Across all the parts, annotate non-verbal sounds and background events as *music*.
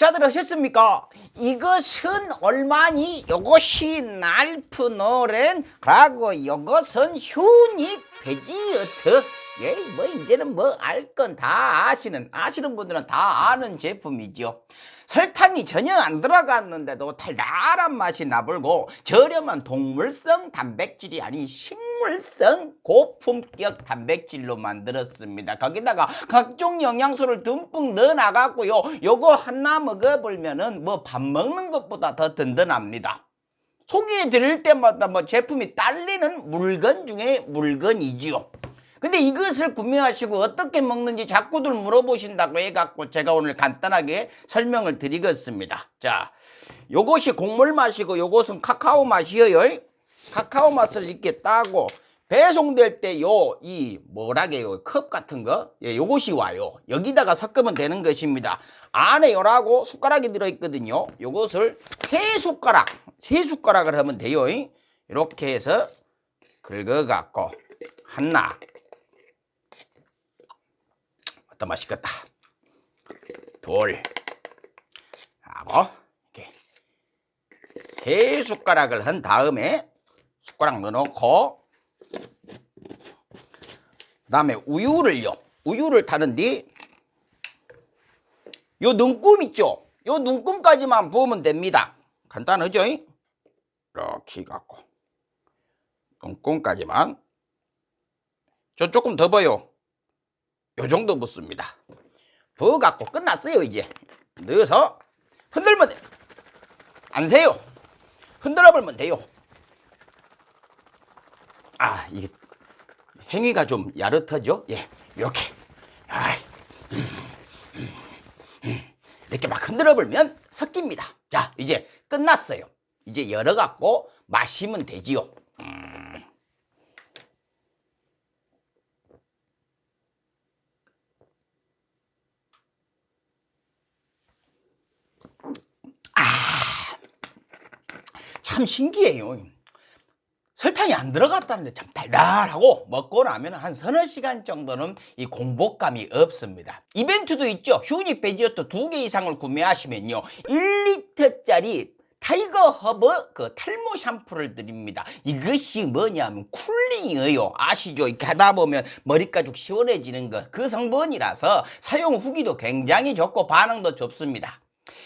식사들 하셨습니까? 이것은 얼마니? 요것이 날프노렌 라고 요것은 휴닉 베지어트 예, 뭐 이제는 뭐 알 건 다 아시는 아시는 분들은 다 아는 제품이죠. 설탕이 전혀 안 들어갔는데도 달달한 맛이 나불고 저렴한 동물성 단백질이 아닌 식물 성 고품격 단백질로 만들었습니다. 거기다가 각종 영양소를 듬뿍 넣어 나갔고요. 요거 하나 먹어보면은 뭐 밥 먹는 것보다 더 든든합니다. 소개해 드릴 때마다 뭐 제품이 딸리는 물건 중에 물건이지요. 근데 이것을 구매하시고 어떻게 먹는지 자꾸들 물어보신다고 해갖고 제가 오늘 간단하게 설명을 드리겠습니다. 자, 요것이 곡물 맛이고 요것은 카카오 맛이에요. 카카오 맛을 이렇게 따고 배송될 때 요 이 뭐라게 요 컵 같은 거? 예, 요것이 와요. 여기다가 섞으면 되는 것입니다. 안에 요라고 숟가락이 들어있거든요. 요것을 세 숟가락 세 숟가락을 하면 돼요. 이렇게 해서 긁어 갖고 하나. 어떤 맛있겠다 둘. 하고 이렇게 세 숟가락을 한 다음에 숟가락 넣어놓고 그 다음에 우유를요. 우유를 타는데 요 눈금 있죠? 요 눈금까지만 부으면 됩니다. 간단하죠? 이렇게 갖고 눈금까지만. 저 조금 더 봐요. 요 정도 붓습니다. 부어 갖고 끝났어요 이제. 넣어서 흔들면 돼. 안 세요. 흔들어 보면 돼요 아 이게 행위가 좀 야릇하죠? 예, 이렇게. 음, 음, 음. 이렇게 막 흔들어 보면 섞입니다. 자, 이제 끝났어요. 이제 열어갖고 마시면 되지요. 음. 아, 참 신기해요. 설탕이 안 들어갔다는데 참 달달하고 먹고 나면 한 서너 시간 정도는 이 공복감이 없습니다. 이벤트도 있죠. 휴니 베지어트 두개 이상을 구매하시면요. 1리터짜리 타이거 허브 그 탈모 샴푸를 드립니다. 이것이 뭐냐면 쿨링이에요. 아시죠? 이렇게 하다 보면 머리 가죽 시원해지는 거. 그 성분이라서 사용 후기도 굉장히 좋고 반응도 좋습니다.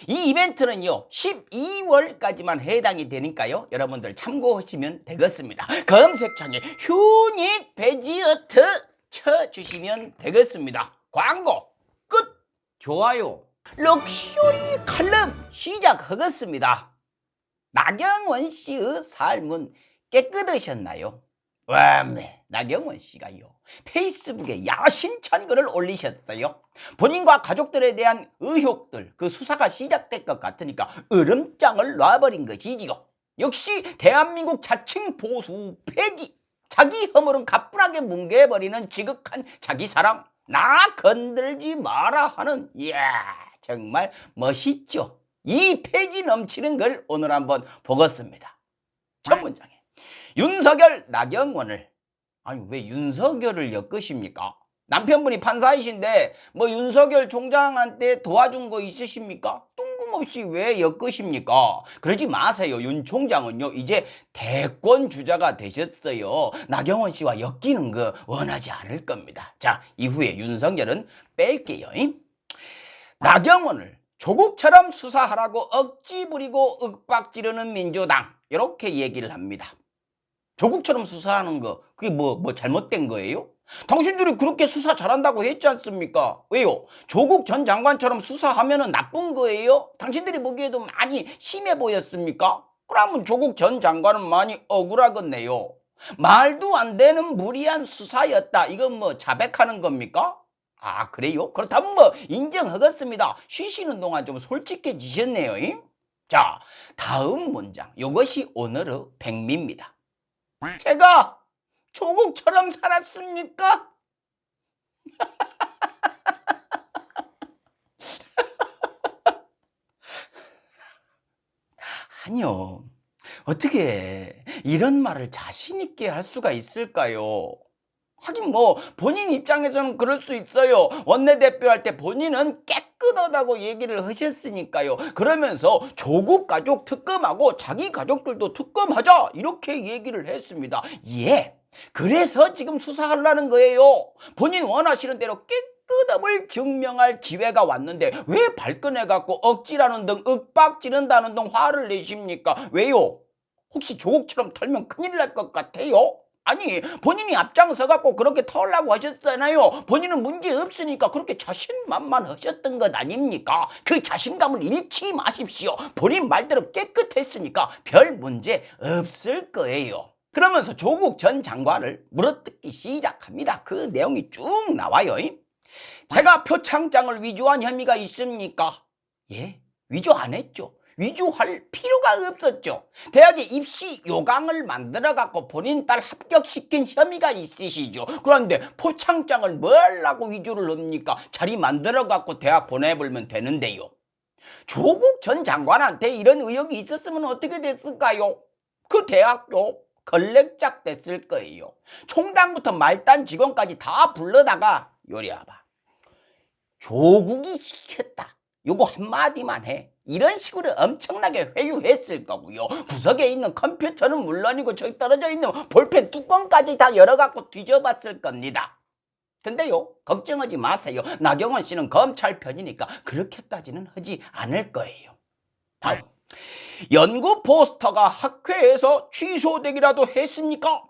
이 이벤트는요 12월까지만 해당이 되니까요 여러분들 참고하시면 되겠습니다. 검색창에 휴닉 베지어트 쳐주시면 되겠습니다. 광고 끝! 좋아요 럭셔리 칼럼 시작하겠습니다. 나경원 씨의 삶은 깨끗하셨나요? 와메 나경원 씨가요 페이스북에 야심찬 글을 올리셨어요. 본인과 가족들에 대한 의혹들 그 수사가 시작될 것 같으니까 으름장을 놔버린 것이지요. 역시 대한민국 자칭 보수 패기 자기 허물은 가뿐하게 뭉개버리는 지극한 자기 사랑 나 건들지 마라 하는 이야 정말 멋있죠. 이 패기 넘치는 걸 오늘 한번 보겠습니다. 첫 문장에 윤석열 나경원을 아니 왜 윤석열을 엮으십니까? 남편분이 판사이신데 뭐 윤석열 총장한테 도와준 거 있으십니까? 뜬금없이 왜 엮으십니까? 그러지 마세요. 윤 총장은요 이제 대권 주자가 되셨어요. 나경원 씨와 엮이는 거 원하지 않을 겁니다. 자 이후에 윤석열은 뺄게요. 나경원을 조국처럼 수사하라고 억지 부리고 윽박 지르는 민주당 이렇게 얘기를 합니다. 조국처럼 수사하는 거 그게 뭐 뭐 잘못된 거예요? 당신들이 그렇게 수사 잘한다고 했지 않습니까? 왜요? 조국 전 장관처럼 수사하면 은 나쁜 거예요? 당신들이 보기에도 많이 심해 보였습니까? 그러면 조국 전 장관은 많이 억울하겠네요. 말도 안 되는 무리한 수사였다. 이건 뭐 자백하는 겁니까? 아 그래요? 그렇다면 뭐 인정하겠습니다. 쉬시는 동안 좀 솔직해지셨네요. 잉? 자 다음 문장 이것이 오늘의 백미입니다. 제가 조국처럼 살았습니까? *laughs* 아니요. 어떻게 이런 말을 자신 있게 할 수가 있을까요? 하긴 뭐 본인 입장에서는 그럴 수 있어요. 원내대표 할 때 본인은 깨 끗 깨끗하다고 얘기를 하셨으니까요. 그러면서 조국 가족 특검하고 자기 가족들도 특검하자 이렇게 얘기를 했습니다. 예. 그래서 지금 수사하려는 거예요. 본인 원하시는 대로 깨끗함을 증명할 기회가 왔는데 왜 발끈해갖고 억지라는 등 윽박 지른다는 등 화를 내십니까? 왜요? 혹시 조국처럼 털면 큰일 날 것 같아요? 아니 본인이 앞장서 갖고 그렇게 털라고 하셨잖아요. 본인은 문제 없으니까 그렇게 자신만만 하셨던 것 아닙니까? 그 자신감을 잃지 마십시오. 본인 말대로 깨끗했으니까 별 문제 없을 거예요. 그러면서 조국 전 장관을 물어뜯기 시작합니다. 그 내용이 쭉 나와요. 제가 표창장을 위조한 혐의가 있습니까? 예, 위조 안 했죠. 위조할 필요가 없었죠. 대학에 입시 요강을 만들어 갖고 본인 딸 합격시킨 혐의가 있으시죠. 그런데 포창장을 뭘라고 위조를 합니까? 자리 만들어 갖고 대학 보내버리면 되는데요. 조국 전 장관한테 이런 의혹이 있었으면 어떻게 됐을까요? 그 대학교 걸렉짝 됐을 거예요. 총장부터 말단 직원까지 다 불러다가 요리해봐. 조국이 시켰다. 요거 한마디만 해. 이런 식으로 엄청나게 회유했을 거고요. 구석에 있는 컴퓨터는 물론이고 저기 떨어져 있는 볼펜 뚜껑까지 다 열어갖고 뒤져봤을 겁니다. 근데요, 걱정하지 마세요. 나경원 씨는 검찰 편이니까 그렇게까지는 하지 않을 거예요. 다음. 연구 포스터가 학회에서 취소되기라도 했습니까?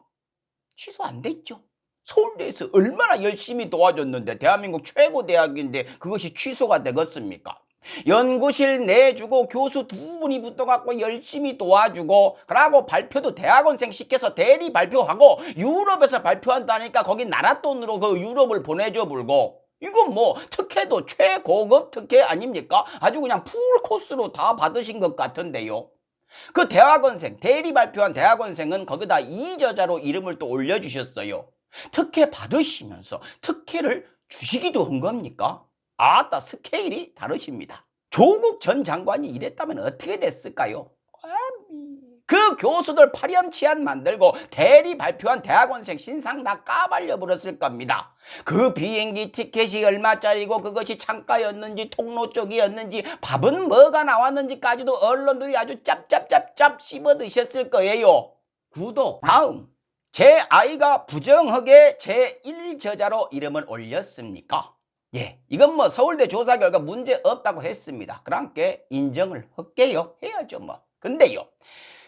취소 안 됐죠. 서울대에서 얼마나 열심히 도와줬는데 대한민국 최고 대학인데 그것이 취소가 되겠습니까? 연구실 내주고 교수 두 분이 붙어갖고 열심히 도와주고 그러고 발표도 대학원생 시켜서 대리 발표하고 유럽에서 발표한다니까 거기 나라 돈으로 그 유럽을 보내줘 불고 이건 뭐 특혜도 최고급 특혜 아닙니까? 아주 그냥 풀 코스로 다 받으신 것 같은데요. 그 대학원생 대리 발표한 대학원생은 거기다 이저자로 이름을 또 올려주셨어요. 특혜 받으시면서 특혜를 주시기도 한 겁니까? 아따 스케일이 다르십니다. 조국 전 장관이 이랬다면 어떻게 됐을까요? 그 교수들 파렴치한 만들고 대리 발표한 대학원생 신상 다 까발려 버렸을 겁니다. 그 비행기 티켓이 얼마짜리고 그것이 창가였는지 통로 쪽이었는지 밥은 뭐가 나왔는지까지도 언론들이 아주 짭짭짭짭 씹어 드셨을 거예요. 구독 다음 제 아이가 부정하게 제 1저자로 이름을 올렸습니까? 예, 이건 뭐 서울대 조사 결과 문제 없다고 했습니다. 그러니까 인정을 할게요. 해야죠 뭐. 근데요.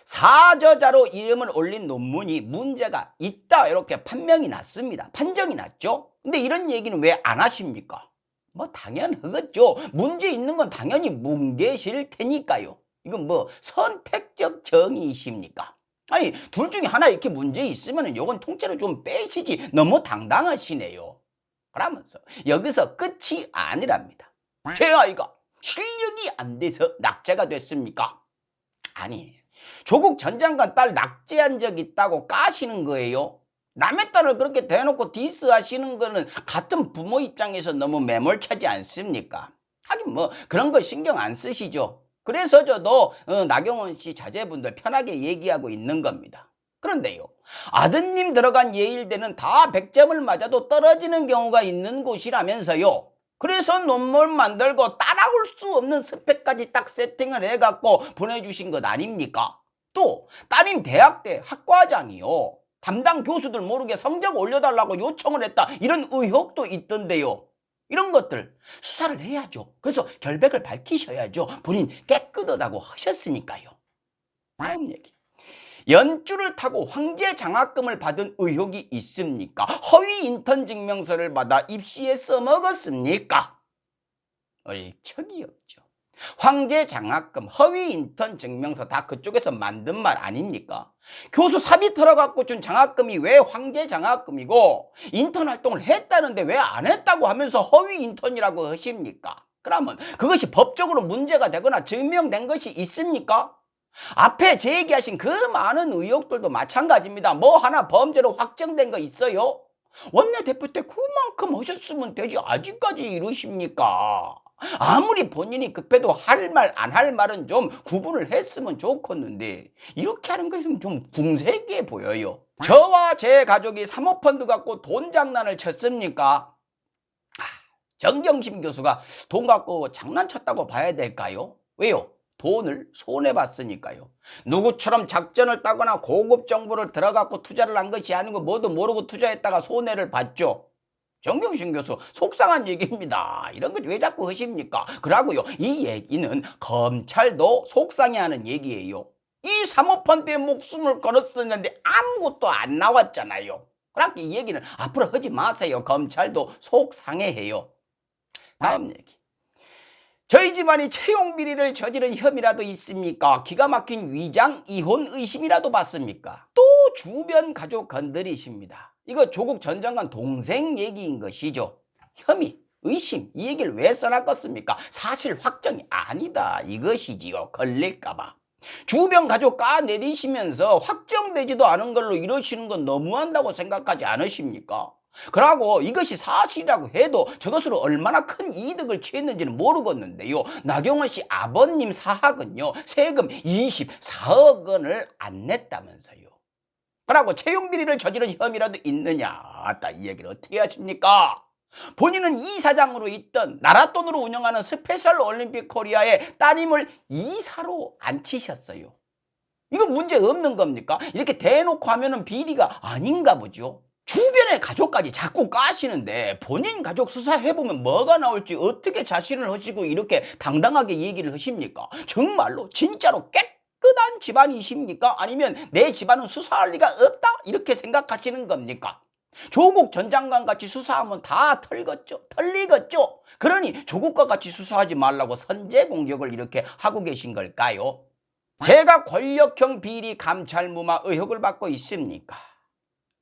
사저자로 이름을 올린 논문이 문제가 있다 이렇게 판명이 났습니다. 판정이 났죠. 근데 이런 얘기는 왜 안 하십니까? 뭐 당연하겠죠. 문제 있는 건 당연히 뭉개실 테니까요. 이건 뭐 선택적 정의이십니까? 아니 둘 중에 하나 이렇게 문제 있으면 요건 통째로 좀 빼시지 너무 당당하시네요. 그러면서 여기서 끝이 아니랍니다. 제 아이가 실력이 안 돼서 낙제가 됐습니까? 아니 조국 전 장관 딸 낙제한 적 있다고 까시는 거예요. 남의 딸을 그렇게 대놓고 디스하시는 거는 같은 부모 입장에서 너무 매몰차지 않습니까? 하긴 뭐 그런 거 신경 안 쓰시죠. 그래서 저도 어, 나경원 씨 자제분들 편하게 얘기하고 있는 겁니다. 그런데요. 아드님 들어간 예일대는 다 100점을 맞아도 떨어지는 경우가 있는 곳이라면서요. 그래서 논문 만들고 따라올 수 없는 스펙까지 딱 세팅을 해갖고 보내주신 것 아닙니까? 또 따님 대학대 학과장이요. 담당 교수들 모르게 성적 올려달라고 요청을 했다. 이런 의혹도 있던데요. 이런 것들 수사를 해야죠. 그래서 결백을 밝히셔야죠. 본인 깨끗하다고 하셨으니까요. 다음 얘기. 연주를 타고 황제 장학금을 받은 의혹이 있습니까? 허위 인턴 증명서를 받아 입시에 써먹었습니까? 얼척이 없죠. 황제 장학금, 허위 인턴 증명서 다 그쪽에서 만든 말 아닙니까? 교수 사비 털어갖고 준 장학금이 왜 황제 장학금이고 인턴 활동을 했다는데 왜 안 했다고 하면서 허위 인턴이라고 하십니까? 그러면 그것이 법적으로 문제가 되거나 증명된 것이 있습니까? 앞에 제 얘기하신 그 많은 의혹들도 마찬가지입니다. 뭐 하나 범죄로 확정된 거 있어요? 원내대표 때 그만큼 하셨으면 되지 아직까지 이러십니까? 아무리 본인이 급해도 할 말 안 할 말은 좀 구분을 했으면 좋겠는데 이렇게 하는 것은 좀 궁색해 보여요. 저와 제 가족이 사모펀드 갖고 돈 장난을 쳤습니까? 아, 정경심 교수가 돈 갖고 장난쳤다고 봐야 될까요? 왜요? 돈을 손해봤으니까요. 누구처럼 작전을 따거나 고급 정보를 들어갖고 투자를 한 것이 아니고 뭐도 모르고 투자했다가 손해를 봤죠. 정경심 교수 속상한 얘기입니다. 이런 걸 왜 자꾸 하십니까? 그러고요. 이 얘기는 검찰도 속상해하는 얘기예요. 이 사모펀드에 목숨을 걸었었는데 아무것도 안 나왔잖아요. 그러니까 이 얘기는 앞으로 하지 마세요. 검찰도 속상해해요. 다음 얘기. 저희 집안이 채용 비리를 저지른 혐의라도 있습니까? 기가 막힌 위장 이혼 의심이라도 받습니까? 또 주변 가족 건드리십니다. 이거 조국 전 장관 동생 얘기인 것이죠. 혐의, 의심 이 얘기를 왜 써놨겠습니까? 사실 확정이 아니다 이것이지요. 걸릴까봐. 주변 가족 까내리시면서 확정되지도 않은 걸로 이러시는 건 너무한다고 생각하지 않으십니까? 그러고 이것이 사실이라고 해도 저것으로 얼마나 큰 이득을 취했는지는 모르겠는데요. 나경원 씨 아버님 사학은요, 세금 24억 원을 안 냈다면서요. 그러고 채용 비리를 저지른 혐의라도 있느냐? 아따, 이 얘기를 어떻게 하십니까? 본인은 이사장으로 있던 나라 돈으로 운영하는 스페셜 올림픽 코리아의 따님을 이사로 앉히셨어요. 이거 문제 없는 겁니까? 이렇게 대놓고 하면은 비리가 아닌가 보죠. 주변의 가족까지 자꾸 까시는데 본인 가족 수사해보면 뭐가 나올지 어떻게 자신을 하시고 이렇게 당당하게 얘기를 하십니까? 정말로 진짜로 깨끗한 집안이십니까? 아니면 내 집안은 수사할 리가 없다? 이렇게 생각하시는 겁니까? 조국 전 장관 같이 수사하면 다 털겠죠. 털리겠죠. 그러니 조국과 같이 수사하지 말라고 선제 공격을 이렇게 하고 계신 걸까요? 제가 권력형 비리 감찰 무마 의혹을 받고 있습니까?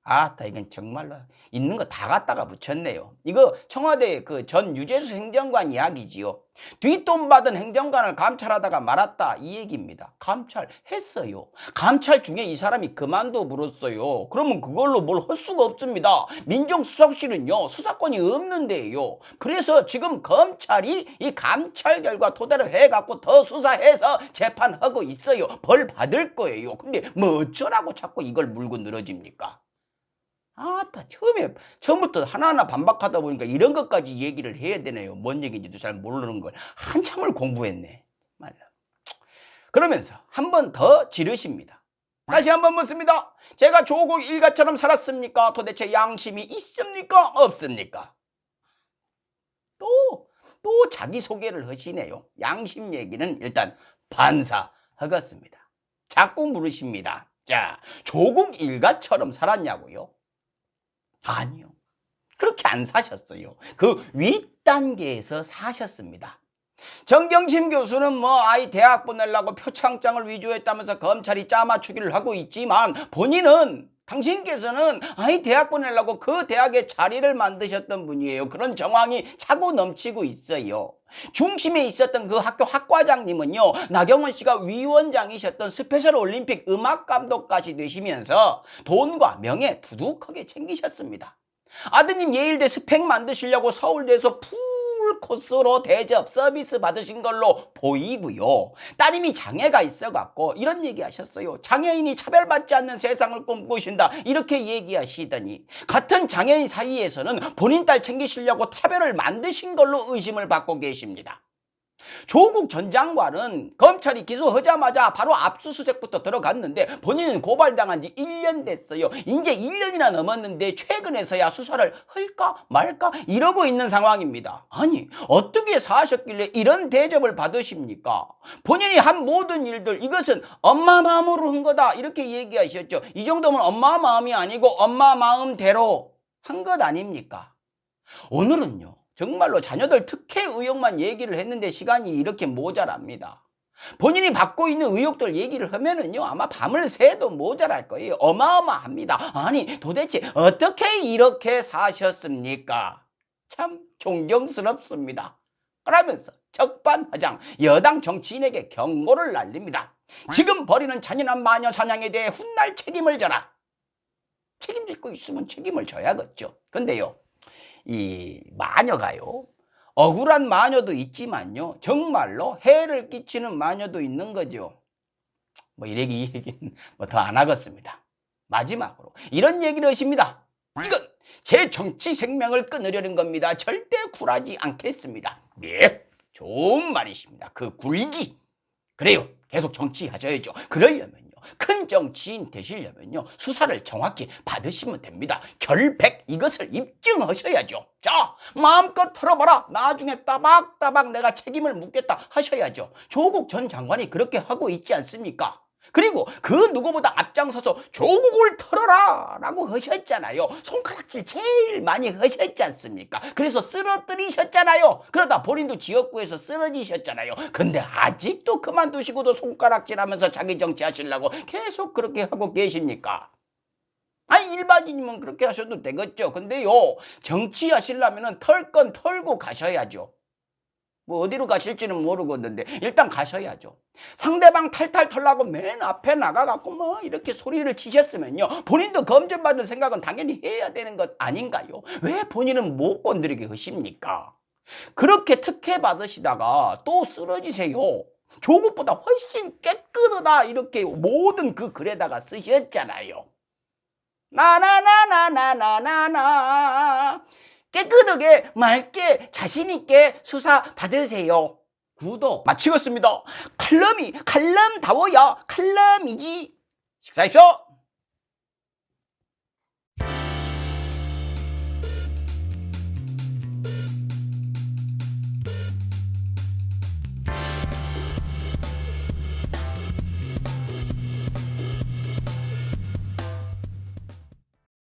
아따 이건 정말로 있는 거 다 갖다가 붙였네요. 이거 청와대 그 전 유재수 행정관 이야기지요. 뒷돈 받은 행정관을 감찰하다가 말았다 이 얘기입니다. 감찰했어요. 감찰 중에 이 사람이 그만둬 물었어요. 그러면 그걸로 뭘 할 수가 없습니다. 민정수석실은요 수사권이 없는데요. 그래서 지금 검찰이 이 감찰 결과 토대로 해갖고 더 수사해서 재판하고 있어요. 벌 받을 거예요. 근데 뭐 어쩌라고 자꾸 이걸 물고 늘어집니까? 아따 처음에 처음부터 하나하나 반박하다 보니까 이런 것까지 얘기를 해야 되네요. 뭔 얘기인지도 잘 모르는 걸 한참을 공부했네. 말이야. 그러면서 한 번 더 지르십니다. 다시 한 번 묻습니다. 제가 조국 일가처럼 살았습니까? 도대체 양심이 있습니까? 없습니까? 또, 또 자기소개를 하시네요. 양심 얘기는 일단 반사하겠습니다. 자꾸 물으십니다. 자, 조국 일가처럼 살았냐고요? 아니요. 그렇게 안 사셨어요. 그 윗단계에서 사셨습니다. 정경심 교수는 뭐 아이 대학 보내려고 표창장을 위조했다면서 검찰이 짜맞추기를 하고 있지만 본인은 당신께서는 아이 대학 보내려고 그 대학에 자리를 만드셨던 분이에요. 그런 정황이 차고 넘치고 있어요. 중심에 있었던 그 학교 학과장님은요, 나경원 씨가 위원장이셨던 스페셜 올림픽 음악 감독까지 되시면서 돈과 명예 두둑하게 챙기셨습니다. 아드님 예일대 스펙 만드시려고 서울대에서 풀 코스로 대접 서비스 받으신 걸로 보이고요. 따님이 장애가 있어갖고 이런 얘기 하셨어요. 장애인이 차별받지 않는 세상을 꿈꾸신다. 이렇게 얘기하시더니 같은 장애인 사이에서는 본인 딸 챙기시려고 차별을 만드신 걸로 의심을 받고 계십니다. 조국 전 장관은 검찰이 기소하자마자 바로 압수수색부터 들어갔는데 본인은 고발당한 지 1년 됐어요. 이제 1년이나 넘었는데 최근에서야 수사를 할까 말까 이러고 있는 상황입니다. 아니 어떻게 사셨길래 이런 대접을 받으십니까? 본인이 한 모든 일들 이것은 엄마 마음으로 한 거다 이렇게 얘기하셨죠. 이 정도면 엄마 마음이 아니고 엄마 마음대로 한 것 아닙니까? 오늘은요. 정말로 자녀들 특혜 의혹만 얘기를 했는데 시간이 이렇게 모자랍니다. 본인이 받고 있는 의혹들 얘기를 하면은요 아마 밤을 새도 모자랄 거예요. 어마어마합니다. 아니 도대체 어떻게 이렇게 사셨습니까? 참 존경스럽습니다. 그러면서 적반하장 여당 정치인에게 경고를 날립니다. 지금 벌이는 잔인한 마녀 사냥에 대해 훗날 책임을 져라. 책임질 거 있으면 책임을 져야겠죠. 근데요. 이 마녀가요. 억울한 마녀도 있지만요. 정말로 해를 끼치는 마녀도 있는 거죠. 뭐이 얘기는 뭐 더 안 하겠습니다. 마지막으로 이런 얘기를 하십니다. 이건 제 정치 생명을 끊으려는 겁니다. 절대 굴하지 않겠습니다. 예, 좋은 말이십니다. 그 굴기. 그래요. 계속 정치하셔야죠. 그러려면요. 큰 정치인 되시려면요. 수사를 정확히 받으시면 됩니다. 결백 이것을 입증하셔야죠. 자, 마음껏 털어봐라. 나중에 따박따박 내가 책임을 묻겠다 하셔야죠. 조국 전 장관이 그렇게 하고 있지 않습니까? 그리고 그 누구보다 앞장서서 조국을 털어라 라고 하셨잖아요. 손가락질 제일 많이 하셨지 않습니까? 그래서 쓰러뜨리셨잖아요. 그러다 본인도 지역구에서 쓰러지셨잖아요. 근데 아직도 그만두시고도 손가락질 하면서 자기 정치 하시려고 계속 그렇게 하고 계십니까? 아니 일반인이면 그렇게 하셔도 되겠죠. 근데요 정치 하시려면 털건 털고 가셔야죠. 뭐 어디로 가실지는 모르겠는데 일단 가셔야죠. 상대방 탈탈 털라고 맨 앞에 나가갖고 뭐 이렇게 소리를 치셨으면요. 본인도 검증받을 생각은 당연히 해야 되는 것 아닌가요? 왜 본인은 못 건드리게 하십니까? 그렇게 특혜 받으시다가 또 쓰러지세요. 조국보다 훨씬 깨끗하다 이렇게 모든 그 글에다가 쓰셨잖아요. 나나 깨끗하게 맑게 자신있게 수사 받으세요. 구독 마치겠습니다. 칼럼이 칼럼다워야 칼럼이지. 식사하십시오.